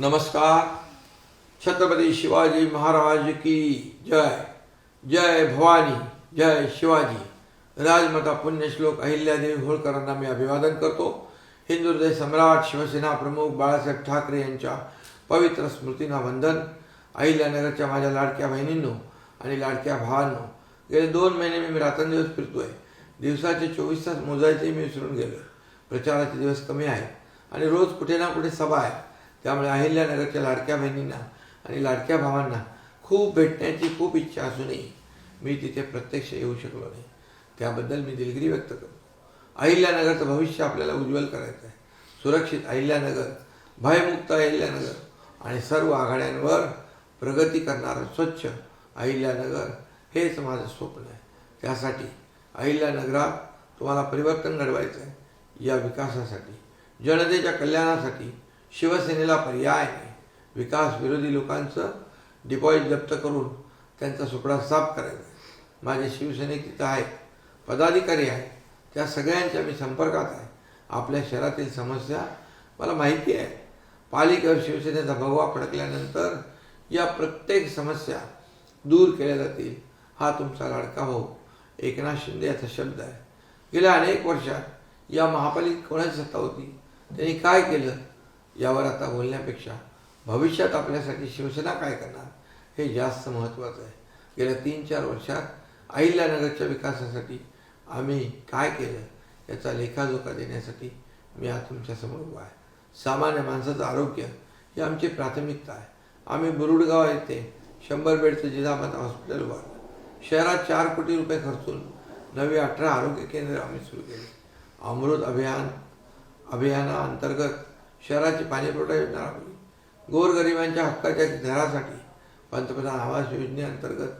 नमस्कार। छत्रपती शिवाजी महाराज की जय। जय भवानी जय शिवाजी। राजमाता पुण्यश्लोक अहिल्यादेवी होळकरांना मी अभिवादन करतो. हिंदू हृदय सम्राट शिवसेना प्रमुख बाळासाहेब ठाकरे यांच्या पवित्र स्मृतींना वंदन. अहिल्यानगरच्या माझ्या लाडक्या बहिणींनो आणि लाडक्या भावांनो गेले दोन महिने मी रात्रंदिवस फिरतोय. दिवसाचे चोवीस तास मोजायचे मी विसरून गेलो प्रचाराचे दिवस कमी आहेत आणि रोज कुठे ना कुठे सभा आहे. त्यामुळे अहिल्यानगरच्या लाडक्या बहिणींना आणि लाडक्या भावांना खूप भेटण्याची खूप इच्छा असूनही मी तिथे प्रत्यक्ष येऊ शकलो नाही. त्याबद्दल मी दिलगिरी व्यक्त करतो. अहिल्यानगरचं भविष्य आपल्याला उज्ज्वल करायचं आहे. सुरक्षित अहिल्यानगर भयमुक्त अहिल्यानगर आणि सर्व आघाड्यांवर प्रगती करणारं स्वच्छ अहिल्यानगर हेच माझं स्वप्न आहे. त्यासाठी अहिल्यानगरात तुम्हाला परिवर्तन घडवायचं आहे. या विकासासाठी जनतेच्या कल्याणासाठी शिवसेनेला पर्याय नाही. विकास विरोधी लोकांचं डिपॉझिट जप्त करून त्यांचा सुपडा साफ करायचा माझे शिवसैनिक तिथं आहेत पदाधिकारी आहेत त्या सगळ्यांच्या मी संपर्कात आहे. आपल्या शहरातील समस्या मला माहिती आहे. पालिकेवर शिवसेनेचा भगवा फडकल्यानंतर या प्रत्येक समस्या दूर केल्या जातील हा तुमचा लाडका भाऊ एकनाथ शिंदे याचा शब्द आहे. गेल्या अनेक वर्षात या महापालिकेत कोणाची सत्ता होती? त्यांनी काय केलं? यावर आता बोलण्यापेक्षा भविष्यात आपल्यासाठी शिवसेना काय करणार हे जास्त महत्त्वाचं आहे. गेल्या तीन चार वर्षात अहिल्यानगरच्या विकासासाठी आम्ही काय केलं याचा लेखाजोखा देण्यासाठी मी आज तुमच्यासमोर उभा आहे. सामान्य माणसाचं आरोग्य ही आमची प्राथमिकता आहे. आम्ही बुरुडगाव येथे शंभर बेडचं जिजामाता हॉस्पिटल उभारलं. शहरात चार कोटी रुपये खर्चून नवी अठरा आरोग्य केंद्र आम्ही सुरू केली. अमृत अभियान अभियानाअंतर्गत शहराची पाणीपुरवठा योजना राबवली. गोरगरिबांच्या हक्काच्या घरासाठी पंतप्रधान आवास योजनेअंतर्गत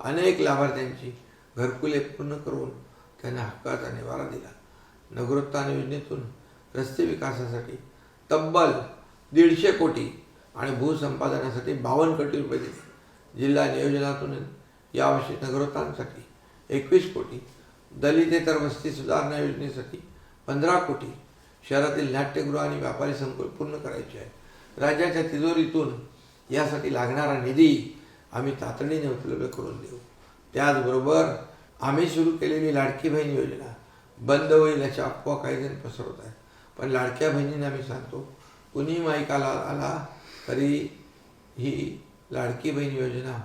अनेक लाभार्थ्यांची घरकुले पूर्ण करून त्यांना हक्काचा निवारा दिला. नगरोत्थान योजनेतून रस्ते विकासासाठी तब्बल दीडशे कोटी आणि भूसंपादनासाठी बावन्न कोटी रुपये दिले. जिल्हा नियोजनातून यावर्षी नगरोत्थानसाठी एकवीस कोटी दलितेतर वस्ती सुधारणा योजनेसाठी पंधरा कोटी शहरातील नाट्यगृह आणि व्यापारी संकुल पूर्ण करायचे आहे राज्याच्या तिजोरीतून यासाठी लागणारा निधी आम्ही तातडीने उपलब्ध करून देऊ. त्याचबरोबर आम्ही सुरू केलेली लाडकी बहीण योजना बंद होईल याच्या अफवा काही जण पसरवत आहेत. पण लाडक्या बहिणींना आम्ही सांगतो कुणी माईकाला आला तरी ही लाडकी बहीण योजना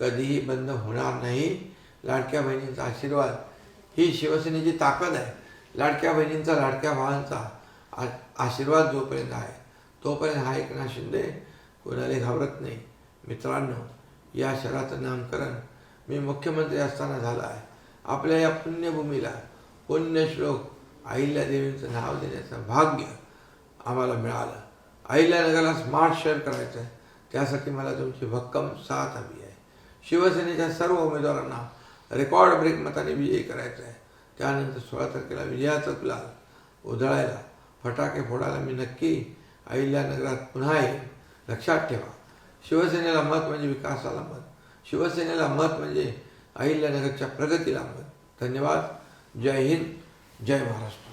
कधीही बंद होणार नाही. लाडक्या बहिणींचा आशीर्वाद ही शिवसेनेची ताकद आहे. लाडक्या बहिणींचा लाडक्या भावांचा आशीर्वाद जोपर्यंत आहे तोपर्यंत हा एकनाथ शिंदे कोणाला घाबरत नाही. मित्रांनो या शहराचं नामकरण मी मुख्यमंत्री असताना झालं आहे. आपल्या या पुण्यभूमीला पुण्यश्लोक अहिल्यादेवींचं नाव देण्याचं भाग्य आम्हाला मिळालं. अहिल्यानगरला स्मार्ट शहर करायचं आहे. त्यासाठी मला तुमची भक्कम साथ हवी आहे. शिवसेनेच्या सर्व उमेदवारांना रेकॉर्ड ब्रेक मताने विजयी करायचं आहे. त्यानंतर सोळा तारखेला विजयाचा तुला उधळायला. फटाके फोडायला मी नक्की अहिल्यानगरात पुन्हा येईन. लक्षात ठेवा. शिवसेनेला मत म्हणजे विकासाला मत. शिवसेनेला मत म्हणजे अहिल्यानगरच्या प्रगतीला मत. धन्यवाद. जय हिंद. जय महाराष्ट्र.